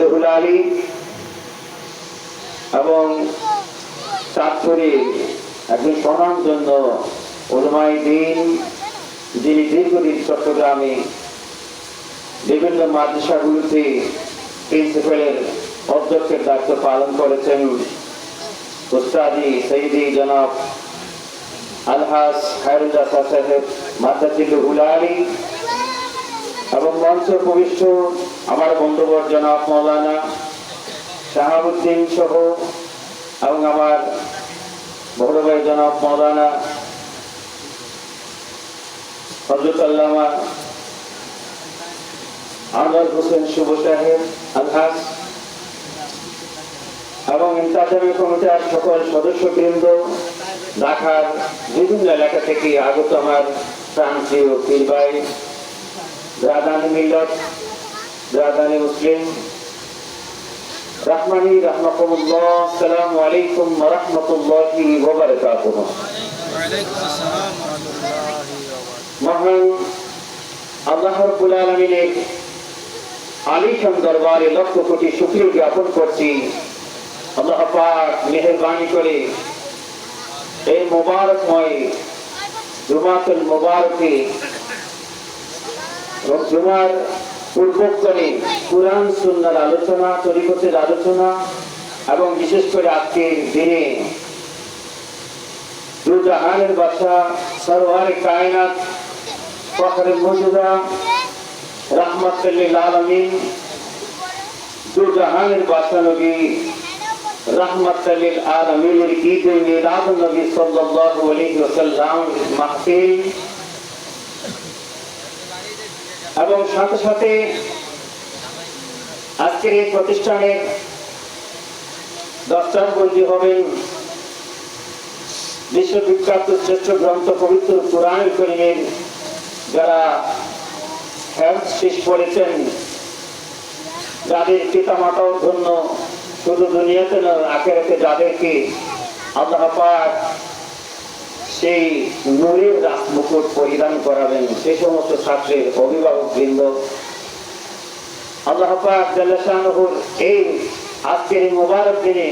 মাদ্দাজিল্লুহুল আলী এবং চাঁদপুরে একজন স্বনাম জন্য ওলমাই দিন, যিনি দীর্ঘদিন চট্টগ্রামে বিভিন্ন মাদ্রাসাগুলোতে প্রিন্সিপালের অধ্যক্ষের দায়িত্ব পালন করেছেন উস্তাদি সঈদি জনাব আলহাস খায়রুল্লাহ সাহেব মাদ্রাজিল্লুহুল আলী। এবং মঞ্চ উপবিষ্ট আমার বন্ধুবর জনাব মৌলানা শাহাবুদ্দিন সহ এবং আমার বড় ভাই জনাব মৌলানা হজরত আল্লামা আনোয়ার হোসেন শুভ সাহেব আলহাস এবং ইন্তাজামি কমিটির সকল সদস্য সদস্যবৃন্দ, ঢাকার বিভিন্ন এলাকা থেকে আগত আমার প্রান্তীয় পীর ভাই ব্রাদানি মিল্লত ব্রাদানি মুসলিম। রহমানি রহমতুল্লাহ সালামু আলাইকুম ওয়া আসসালাম রাহমাতুল্লাহি ওয়া বারাকাতুহু। মহান আল্লাহ রাব্বুল আলামিনের দরবারে লক্ষ কোটি শুকরিয়া জ্ঞাপন করছি। আল্লাহ পাক মেহেরবানি করে এই মোবারকময় জুমাতুল মোবারকে জুমার পূর্বোত্তরে কোরআন সুন্নার আলোচনা, তরিকতের আলোচনা এবং বিশেষ করে আজকের দিনে দুজাহানের বাসা সরওয়ারে কায়নাত ফখরে মজুদা রহমতুল্লিল আলমিন দুজাহানের বাসা নবী রহমতুল্লিল আলমিনের ঈদে মিলাদ নবী সাল্লাল্লাহু আলাইহি ওয়াসাল্লাম মাহফিল এবং সাথে সাথে আজকের এই প্রতিষ্ঠানের দশটাবন্দি হবেন বিশ্ববিখ্যাত শ্রেষ্ঠ গ্রন্থ পবিত্র কোরআন করিমের যারা হেলথ শেষ করেছেন যাদের পিতা মাতাও ধন্য, শুধু দুনিয়াতে নয়, আখেরাতে যাদেরকে আল্লাহ পাক সেই নূরের রাস মুকুট পরিধান করাবেন সেই সমস্ত ছাত্রের অভিভাবক বৃন্দ। আল্লাহ এই আজকের মোবারক দিনে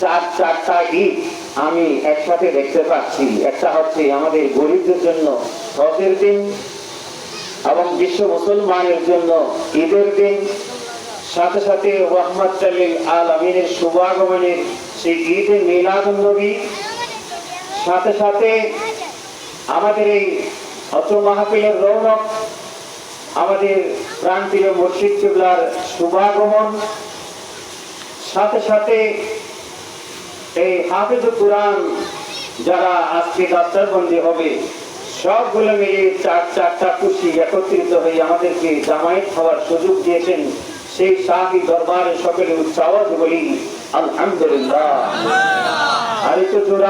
চার চারটা ঈদ আমি একসাথে দেখতে পাচ্ছি। একটা হচ্ছে আমাদের গরিবদের জন্য হজের দিন এবং বিশ্ব মুসলমানের জন্য ঈদের দিন। সাথে সাথে রহমত আল আমিনের শুভাগমনের সেই ঈদে মিলাদ নবী সাথে সাথে আমাদের এই অত্র মাহফিলের রৌনক, আমাদের প্রান্তীয় মসজিদ কিবলার শুভাগমন, সাথে সাথে এই হাফিজ কোরআন যারা আজকে ডাক্তারবন্দি হবে, সবগুলো মিলিয়ে চার চারটা খুশি একত্রিত হয়ে আমাদেরকে জামায়াত হওয়ার সুযোগ দিয়েছেন সেই শাহী দরবারে সকলে উৎসাহ বলি, আলহামদুলিল্লাহ। আর একটু জোর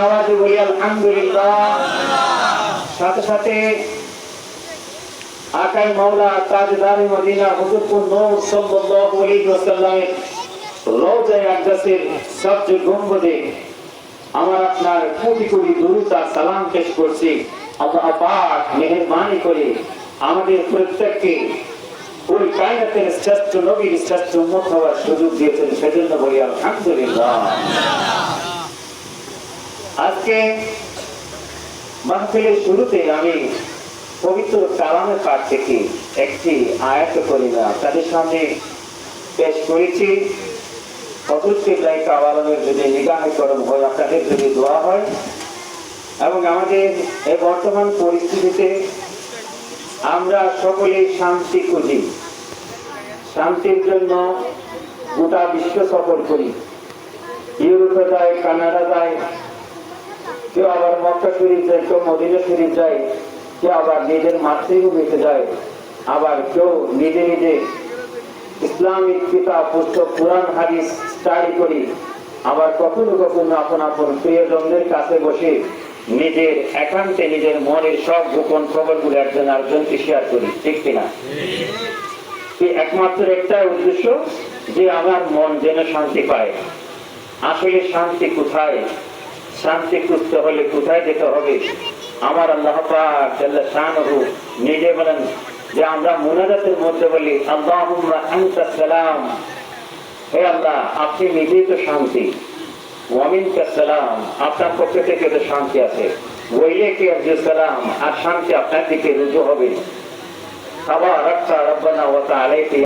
সাথে সাথে আকাই মাওলা তাজদারি আমার আপনার কোটি কোটি দরুদ সালাম পেশ করছি। আল্লাহ পাক মেহেরবানি করে আমাদের প্রত্যেককে শ্রেষ্ঠ নবীর শ্রেষ্ঠ উম্মত হওয়ার সুযোগ দিয়েছেন। সেজন্য বলি, আলহামদুলিল্লাহ। আজকে মাহফিলের শুরুতে আমি পবিত্র কালামের পাঠ থেকে একটি আয়াত করি না তাদের সামনে পেশ করেছি। অতুল্লাই কাওয়ালমের যদি নিগাহে করম হয়, আপনাদের যদি দোয়া হয়, এবং আমাদের এই বর্তমান পরিস্থিতিতে আমরা সকলে শান্তি খুঁজি, শান্তির জন্য গোটা বিশ্ব সফর করি। ইউরোপে যায়, কানাডা যায় কেউ আবার মক্কা শরীফ যায়, কেউ মদিনা শরীফ যায়, কেউ আবার নিজের মাতৃভূমিতে যায়, আবার কেউ নিজে নিজে ইসলামিক কিতাব, পুস্তক, কোরআন, হাদিস স্টাডি করি। আবার কখনো কখনো আপন আপন প্রিয়জনদের কাছে বসে নিজের একান্তে নিজের মনের সব গোপন খবরগুলো একজন আরেকজনকে শেয়ার করি, ঠিক কিনা? একমাত্র একটাই উদ্দেশ্য? যে আমার মন যেন শান্তি পায়। আসলে শান্তি কোথায়? শান্তি খুঁজতে হলে কোথায় যেতে হবে? আমার আল্লাহ নিজে বলেন যে আমরা মুনাজাতের মধ্যে বলি, আল্লাহুম্মা সালাম। হে আল্লাহ, আপনি নিজেই তো শান্তি। আপনার পক্ষ থেকে তো শান্তি আছে। ওইলে কি আব্দুল সালাম, আর শান্তি আপনার দিকে রুজু হবে। আবার রক্ষা